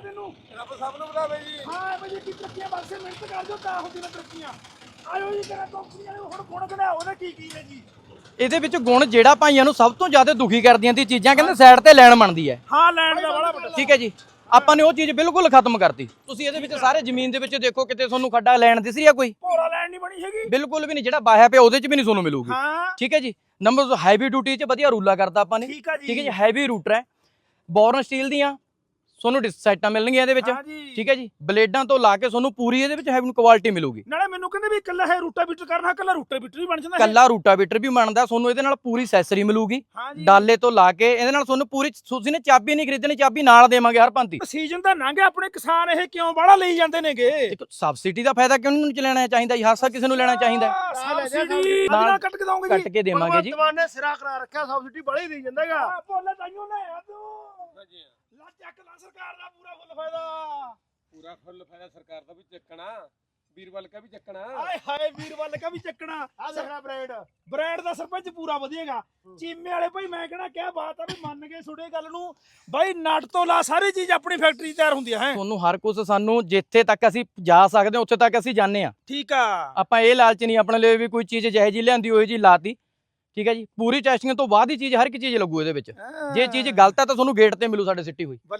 ਤਰੱਕੀਆਂ ਤੈਨੂੰ। ਰੱਬ ਸਭ ਨੂੰ ਬਤਾਵੇ ਜੀ। ਹਾਂ ਬਈ ਕੀ ਤਰੱਕੀਆਂ ਵਾਸਤੇ ਮਿਹਨਤ ਕਰ ਜੋ ਤਾਂ ਹੁੰਦੀ ਨੇ ਤਰੱਕੀਆਂ। ਆਇਓ ਜੀ ਕਿਹੜਾ ਕੰਪਨੀ ਵਾਲੇ ਹੁਣ ਗੁਣ ਕਢਾਓ ਉਹਦੇ ਕੀ ਕੀ ਨੇ ਜੀ? ਇਹਦੇ ਵਿੱਚ ਗੁਣ ਜਿਹੜਾ ਭਾਈਆਂ ਨੂੰ ਸਭ ਤੋਂ ਜ਼ਿਆਦਾ ਦੁਖੀ ਕਰਦੀਆਂ ਦੀ ਚੀਜ਼ਾਂ ਕਹਿੰਦੇ ਸਾਈਡ ਤੇ ਲੈਣ ਬਣਦੀ ਹੈ। ਹਾਂ ਲੈਣ ਦਾ ਬੜਾ ਵੱਡਾ ਠੀਕ ਹੈ ਜੀ। ਆਪਾਂ ਨੇ ਉਹ ਚੀਜ਼ ਬਿਲਕੁਲ ਖਤਮ ਕਰਤੀ। ਤੁਸੀਂ ਇਹਦੇ ਵਿੱਚ ਸਾਰੇ ਜ਼ਮੀਨ ਦੇ ਵਿੱਚ ਦੇਖੋ ਕਿਤੇ ਤੁਹਾਨੂੰ ਖੱਡਾ ਲੈਣ ਦਿਸ ਰਹੀ ਕੋਈ? ਭੋਰਾ ਲੈਣ ਨਹੀਂ ਬਣੀ ਹੈਗੀ। ਬਿਲਕੁਲ ਵੀ ਨਹੀਂ ਜਿਹੜਾ ਬਾਹਿਆ ਪਿਆ ਉਹਦੇ 'ਚ ਵੀ ਨਹੀਂ ਤੁਹਾਨੂੰ ਮਿਲੂਗੀ। ਹਾਂ। ਠੀਕ ਹੈ ਜੀ। ਨੰਬਰ ਹੈਵੀ ਡਿਊਟੀ 'ਚ ਵਧੀਆ ਰੂਲਾ ਕਰਤਾ ਆਪਾਂ ਨੇ। ਠੀਕ ਹੈ ਜੀ ਹੈਵੀ ਰੂਟਰ ਹੈ। ਬੋਰਨ ਸਟੀਲ ਦੀਆਂ ਤੁਹਾਨੂੰ ਡਿਸ ਸੈਟਾਂ ਮਿਲਣਗੀਆਂ ਇਹਦੇ ਵਿੱਚ। ਹਾਂ ਜੀ। ਠੀਕ ਹੈ ਜੀ? ਬਲੇਡਾਂ ਤੋਂ ਲਾ ਕੇ ਤੁਹਾਨੂੰ ਪੂਰੀ ਇਹਦੇ ਵਿੱਚ ਹੈਵੀ ਕੁਆਲਿਟੀ ਮਿਲੂਗੀ। ਨਾਲੇ ਮੈਨੂੰ ਕਹਿੰਦੇ ਵੀ ਇਕੱਲਾ ਹੈ ਰੂਟਾ ਬੀਟਰ ਕਰਨਾ ਇਕੱਲਾ ਰੂਟਾ ਬੀਟਰ ਵੀ ਬਣ ਜਾਂਦਾ ਹੈ ਕੱਲਾ ਰੂਟਾਵੀਟਰ ਵੀ ਬਣਦਾ ਤੁਹਾਨੂੰ ਇਹਦੇ ਨਾਲ ਪੂਰੀ ਅਸੈਸਰੀ ਮਿਲੂਗੀ। ਹਾਂ ਜੀ। ਡਾਲੇ ਤੋਂ ਲਾ ਕੇ ਇਹਦੇ ਨਾਲ ਤੁਹਾਨੂੰ ਪੂਰੀ ਤੁਸੀਂ ਨੇ ਚਾਬੀ ਨਹੀਂ ਖਰੀਦਣੀ ਚਾਬੀ ਨਾਲ ਦੇਵਾਂਗੇ ਹਰ ਪੰਤੀ ਸੀਜ਼ਨ ਤਾਂ ਲੰਘ ਗਿਆ ਆਪਣੇ ਕਿਸਾਨ ਇਹ ਕਿਉਂ ਬਾਹਲਾ ਲਈ ਜਾਂਦੇ ਨੇਗੇ? ਇੱਕ ਸਬਸਿਡੀ ਦਾ ਫਾਇਦਾ ਕਿਉਂ ਨਹੀਂ ਲੈਣਾ ਚਾਹੀਦਾ ਜੀ? ਹਾਸਾ ਕਿਸੇ ਨੂੰ ਲੈਣਾ ਚਾਹੀਦਾ। ਹੈ। ਸਬਸਿਡੀ ਨਾਲ ਨਾਲ ਕੱਟ ਕੇ ਦੋਗੇ ਜੀ। ਕੱਟ ਕੇ ਦੇਵਾਂਗੇ ਜੀ। ਭਗਵੰਤ ਮਾਨ ਨੇ ਸਿਰਾ ਕਰਾ ਰੱਖਿਆ ਸਬਸਿਡੀ ਬੜੀ ਦੇ ਜਾਂਦਾ ਹੈਗਾ ਹਾਂ ਬੋਲੇ ਤਾਈਓ ਲੈ ਆ ਤੂੰ। ਲਾ ਚੱਕ ਲਾ ਸਰਕਾਰ ਦਾ ਪੂਰਾ ਫੁੱਲ ਫਾਇਦਾ। ਪੂਰਾ ਫੁੱਲ ਫਾਇਦਾ ਸਰਕਾਰ ਦਾ ਵੀ ਚੱਕਣਾ। ਵੀਰਵਲ ਕਾ ਵੀ ਚੱਕਣਾ। ਆਏ ਹਾਏ ਵੀਰ ਵੱਲ ਕਾ ਵੀ ਚੱਕਣਾ। ਆ ਦੇਖਣਾ ਬ੍ਰਾਂਡ। ਬ੍ਰਾਂਡ ਦਾ ਸਰਪੰਚ ਪੂਰਾ ਵਧੀਆਗਾ। ਚੀਮੇ ਵਾਲੇ ਭਾਈ ਮੈਂ ਕਹਿਣਾ ਕਿਆ ਬਾਤ ਆ ਵੀ ਮੰਨ ਗਏ ਛੁੜੇ ਗੱਲ ਨੂੰ। ਬਾਈ ਨਟ ਤੋਂ ਲਾ ਸਾਰੀ ਚੀਜ਼ ਆਪਣੀ ਫੈਕਟਰੀ ਤਿਆਰ ਹੁੰਦੀ ਹੈ। ਤੁਹਾਨੂੰ ਹਰ ਕੁਝ ਸਾਨੂੰ ਜਿੱਥੇ ਤੱਕ ਅਸੀਂ ਜਾ ਸਕਦੇ ਹਾਂ ਉੱਥੇ ਤੱਕ ਅਸੀਂ ਜਾਂਦੇ ਆ ਠੀਕ ਆ। ਆਪਾਂ ਇਹ ਲਾਲਚ ਨਹੀਂ ਆਪਣੇ ਲਈ ਵੀ ਕੋਈ ਚੀਜ਼ ਜਿਹੇ ਜੀ ਲਿਆਂਦੀ ਹੋਈ ਜੀ ਲਾਤੀ। ਠੀਕ ਹੈ ਜੀ? ਪੂਰੀ ਟੈਸਟਿੰਗ ਤੋਂ ਬਾਅਦ ਹੀ ਚੀਜ਼ ਹਰ ਇੱਕ ਚੀਜ਼ ਲੱਗੂ ਇਹਦੇ ਵਿੱਚ। ਜੇ ਚੀਜ਼ ਗਲਤ ਹੈ ਤਾਂ ਤੁਹਾਨੂੰ ਗੇਟ ਤੇ ਮਿਲੂ ਸਾਡੇ ਸਿੱਟੀ ਹੋਈ।